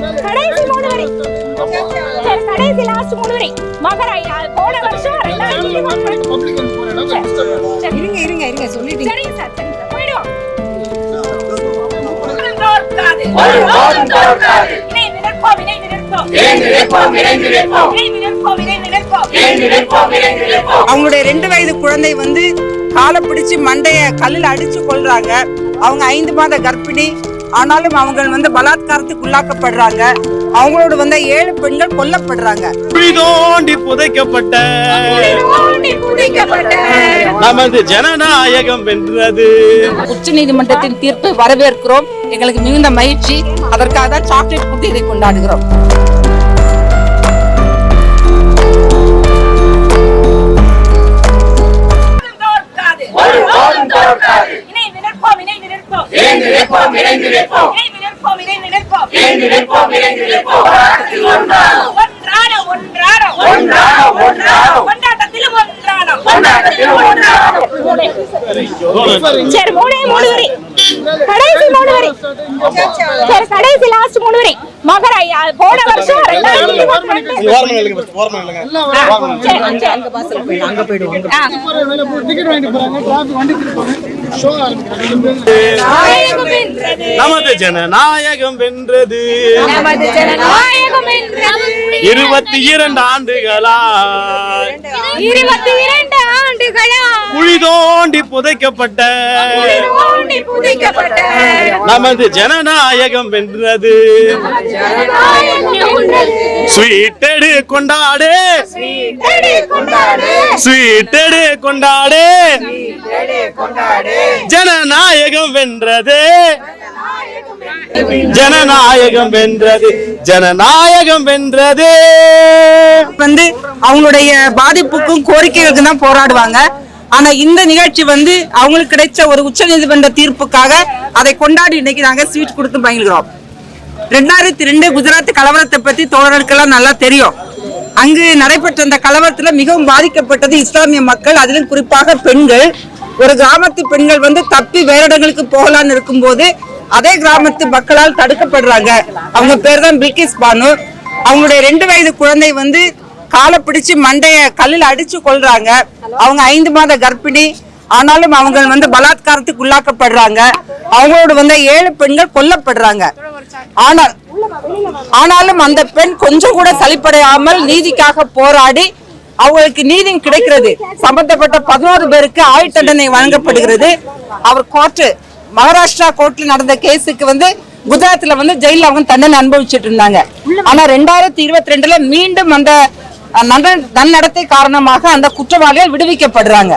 கடைசி மூணு வரி. சரி கடைசி லாஸ்ட் மூணு வரி. மகர போன வருஷம் இருங்க இருங்க இருங்க சொல்லிட்டீங்க சரிங்க சார் சரிங்க சார். போயிடுவோம். அவங்களுடைய ரெண்டு வயது குழந்தை வந்து காலை பிடிச்சு மண்டைய கல்லில் அடிச்சு கொள்றாங்க அவங்க ஐந்து மாத கர்ப்பிணி. ஆனாலும் அவங்க வந்து பலாத்காரத்துக்கு உள்ளாக்கப்படுறாங்க. அவங்களோட வந்து ஏழு பெண்கள் கொல்லப்படுறாங்க. தோண்டி புதைக்கப்பட்ட. நமது ஜனநாயகம் வென்றது. உச்ச நீதிமன்றத்தின் தீர்ப்பை வரவேற்கிறோம். எங்களுக்கு மிகுந்த மகிழ்ச்சி. அதற்காக தான் சாக்லேட் கொடுத்து இதை கொண்டாடுகிறோம். இணைந்து நிற்போம், இணைந்து நிற்போம். ஒன்றான, ஒன்றான. கொண்டாட்டத்திலும் ஒன்றான. சரி மூணே மூணு வரி. கடைசி மூணு வரி. சரி கடைசி லாஸ்ட் மூணு வரி. மகர போன வருஷம். நமது ஜனநாயகம் வென்றது. இருபத்தி இரண்டு ஆண்டுகளா இருபத்தி இரண்டு குழி தோண்டி புதைக்கப்பட்ட நமது ஜனநாயகம் வென்றது. ஸ்வீட்டெடு கொண்டாடு. ஸ்வீட்டெடு கொண்டாடு. ஜனநாயகம் வென்றது. ஜனநாயகம் வென்றது ஜனநாயகம் வென்றது. வந்து அவங்களுடைய பாதிப்புக்கும் கோரிக்கைகளுக்கும் தான் போராடுவாங்க. ஆனா இந்த நிகழ்ச்சி வந்து அவங்களுக்கு கிடைச்ச ஒரு உச்ச நீதிமன்ற தீர்ப்புக்காக அதை கொண்டாடி இன்னைக்கு நாங்க ஸ்வீட் கொடுத்து பயில்கிறோம் ரெண்டாயிரத்தி ரெண்டு குஜராத் கலவரத்தை பத்தி தோழர்களுக்கெல்லாம் நல்லா தெரியும். அங்கு நடைபெற்ற அந்த கலவரத்துல மிகவும் பாதிக்கப்பட்டது இஸ்லாமிய மக்கள் அதிலும் குறிப்பாக பெண்கள். ஒரு கிராமத்து பெண்கள் வந்து தப்பி வேற இடங்களுக்கு போகலான்னு இருக்கும்போது அதே கிராமத்து மக்களால் தடுக்கப்படுறாங்க. அவங்க பேர் தான் பில்கிஸ் பானு. அவங்களுடைய ரெண்டு வயது குழந்தை வந்து காலை பிடிச்சு மண்டைய கல்லில் அடிச்சு கொள்றாங்க அவங்க ஐந்து மாத கர்ப்பிணி. ஆனாலும் அவங்க வந்து பலாத்காரத்துக்கு உள்ளாக்கப்படுறாங்க. அவங்களோட வந்து ஏழு பெண்கள் கொல்லப்படுறாங்க. ஆனால் ஆனாலும் அந்த பெண் கொஞ்சம் கூட சலிப்படையாமல் நீதிக்காக போராடி அவங்களுக்கு நீதி கிடைக்கிறது. சம்பந்தப்பட்ட பதினோரு பேருக்கு ஆயுள் தண்டனை வழங்கப்படுகிறது. அவர் கோர்ட்டு மகாராஷ்டிரா கோர்ட்ல நடந்த கேஸுக்கு வந்து குஜராத்ல வந்து ஜெயில அவங்க தண்டனை அனுபவிச்சுட்டு இருந்தாங்க. ஆனா ரெண்டாயிரத்தி இருபத்தி ரெண்டுல மீண்டும் அந்த நன்னடத்தை காரணமாக அந்த குற்றவாளிகள் விடுவிக்கப்படுறாங்க.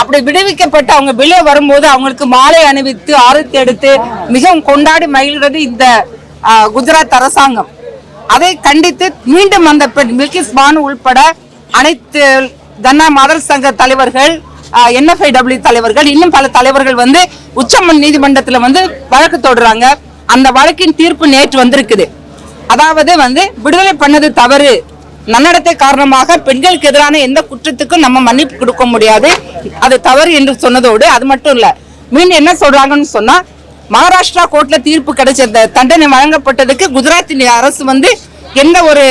அப்படி விடுவிக்கப்பட்டு அவங்க வெளியே வரும்போது அவங்களுக்கு மாலை அணிவித்து ஆரத்தி எடுத்து மிகவும் கொண்டாடி மகிழ்கிறது இந்த குஜராத் அரசாங்கம். அதை கண்டித்து மீண்டும் அந்த பெண் மில்கிஸ் பானு உள்பட அனைத்து தன்னா மதர் சங்க தலைவர்கள் என்எஃப்ஐடபிள்யூ தலைவர்கள் இன்னும் பல தலைவர்கள் வந்து உச்சமன் நீதிமன்றத்தில் வந்து வழக்கு தொடுறாங்க. அந்த வழக்கின் தீர்ப்பு நேற்று வந்திருக்குது. அதாவது வந்து விடுதலை பண்ணது தவறு. நன்னடத்தை காரணமாக பெண்களுக்கு எதிரான எந்த குற்றத்துக்கும் நம்ம மன்னிப்பு கொடுக்க முடியாது. அது தவறு என்று சொன்னதோடு அது மட்டும் இல்ல மீண்டும் என்ன சொல்றாங்கன்னு சொன்னா மகாராஷ்டிரா கோர்ட்ல தீர்ப்பு கிடைச்ச தண்டனை வழங்கப்பட்டதுக்கு குஜராத்தின் அரசு வந்து எந்த ஒரு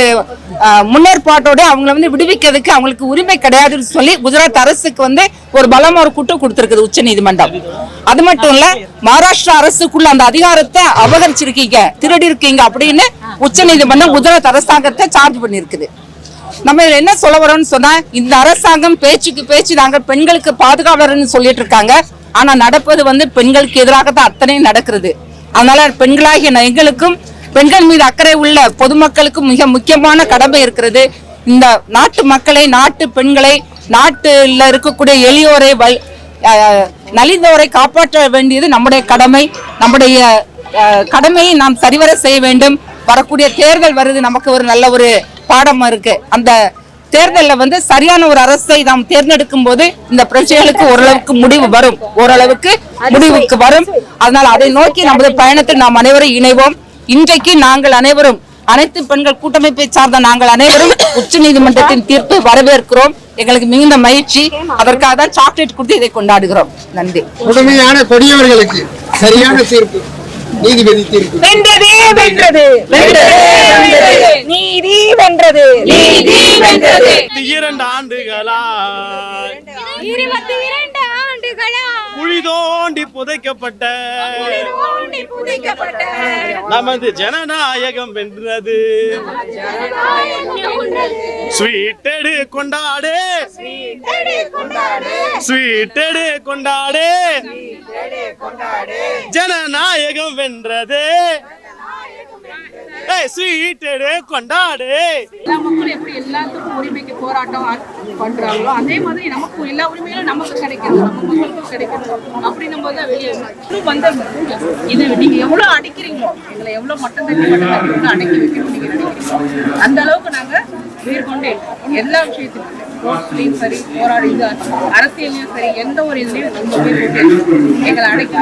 முன்னேற்பாட்டோட அவங்கள வந்து விடுவிக்கிறதுக்கு அவங்களுக்கு உரிமை கிடையாதுன்னு சொல்லி குஜராத் அரசுக்கு வந்து ஒரு பலமா ஒரு குற்றம் கொடுத்துருக்குது உச்ச நீதிமன்றம். அது மட்டும் இல்ல மகாராஷ்டிரா அரசுக்குள்ள அந்த அதிகாரத்தை அபகரிச்சிருக்கீங்க திருடி இருக்கீங்க அப்படின்னு உச்ச நீதிமன்றம் குஜராத் அரசாங்கத்தை சார்ஜ் பண்ணிருக்குது நம்ம இதுல என்ன சொல்ல வரோம்னு சொன்னா இந்த அரசாங்கம் பேச்சுக்கு பேச்சு நாங்கள் பெண்களுக்கு பாதுகாவலர்னு சொல்லிட்டு இருக்காங்க. ஆனா நடப்பது வந்து பெண்களுக்கு எதிராக தான் அத்தனையும் நடக்கிறது. அதனால பெண்களாகிய எங்களுக்கும் பெண்கள் மீது அக்கறை உள்ள பொதுமக்களுக்கும் மிக முக்கியமான கடமை இருக்கிறது. இந்த நாட்டு மக்களை நாட்டு பெண்களை நாட்டுல இருக்கக்கூடிய எளியோரை வல் நலிந்தோரை காப்பாற்ற வேண்டியது நம்முடைய கடமை. நம்முடைய கடமையை நாம் சரிவர செய்ய வேண்டும். வரக்கூடிய தேர்தல் வருது. நமக்கு ஒரு நல்ல ஒரு பாடம் இருக்கு. அந்த தேர்தலில் வந்து சரியான ஒரு அரசை நாம் தேர்ந்தெடுக்கும் போது இந்த பிரச்சனைகளுக்கு ஓரளவுக்கு முடிவு வரும். ஓரளவுக்கு முடிவுக்கு வரும். அதனால் அதை நோக்கி நமது பயணத்தில் நாம் அனைவரும் இணைவோம். இன்றைக்கு நாங்கள் அனைவரும் அனைத்து பெண்கள் கூட்டமைப்பை சார்ந்த நாங்கள் அனைவரும் உச்ச நீதிமன்றத்தின் தீர்ப்பை வரவேற்கிறோம். எங்களுக்கு மிகுந்த மகிழ்ச்சி. அதற்காக தான் சாக்லேட் கொடுத்து இதை கொண்டாடுகிறோம். நன்றி. கொடுமையான கொடியவர்களுக்கு சரியான தீர்ப்பு நீதிபதி தீர்ப்பு. வென்றதே வென்றது. வென்றதே வென்றது. நீதி வென்றது. நீதி வென்றது. இரண்டு ஆண்டுகளா இருபத்தி இரண்டு ஆண்டுகளா குழி தோண்டி புதைக்கப்பட்ட நமது ஜனநாயகம் வென்றது. ஸ்வீட்டெடு கொண்டாடு. ஸ்வீட்டெடு கொண்டாடு. ஜனநாயகம் வென்றது. ஏய் கொண்டாடு. எல்லா மக்களும் எப்படி எல்லாத்துக்கும் உரிமைக்கு போராட்டம் பண்றாங்களோ அதே மாதிரி நமக்கு எல்லா உரிமைகளும் நமக்கு கிடைக்கிறது நம்ம மக்களுக்கும் கிடைக்கிறது அப்படின்னும் போது தான் வெளியே வந்து இது நீங்க எவ்வளவு அடிக்கிறீங்களோ எங்களை எவ்வளவு மட்டும் தண்ணி மட்டும் அடக்கி வைக்கணும் நீங்க நினைக்கிறீங்களோ அந்த அளவுக்கு நாங்க மேற்கொண்டு எல்லா விஷயத்திலும் சரி போராடி இது அரசியலையும் சரி எந்த ஒரு இதுலயும் ரொம்ப எங்களை அடக்கி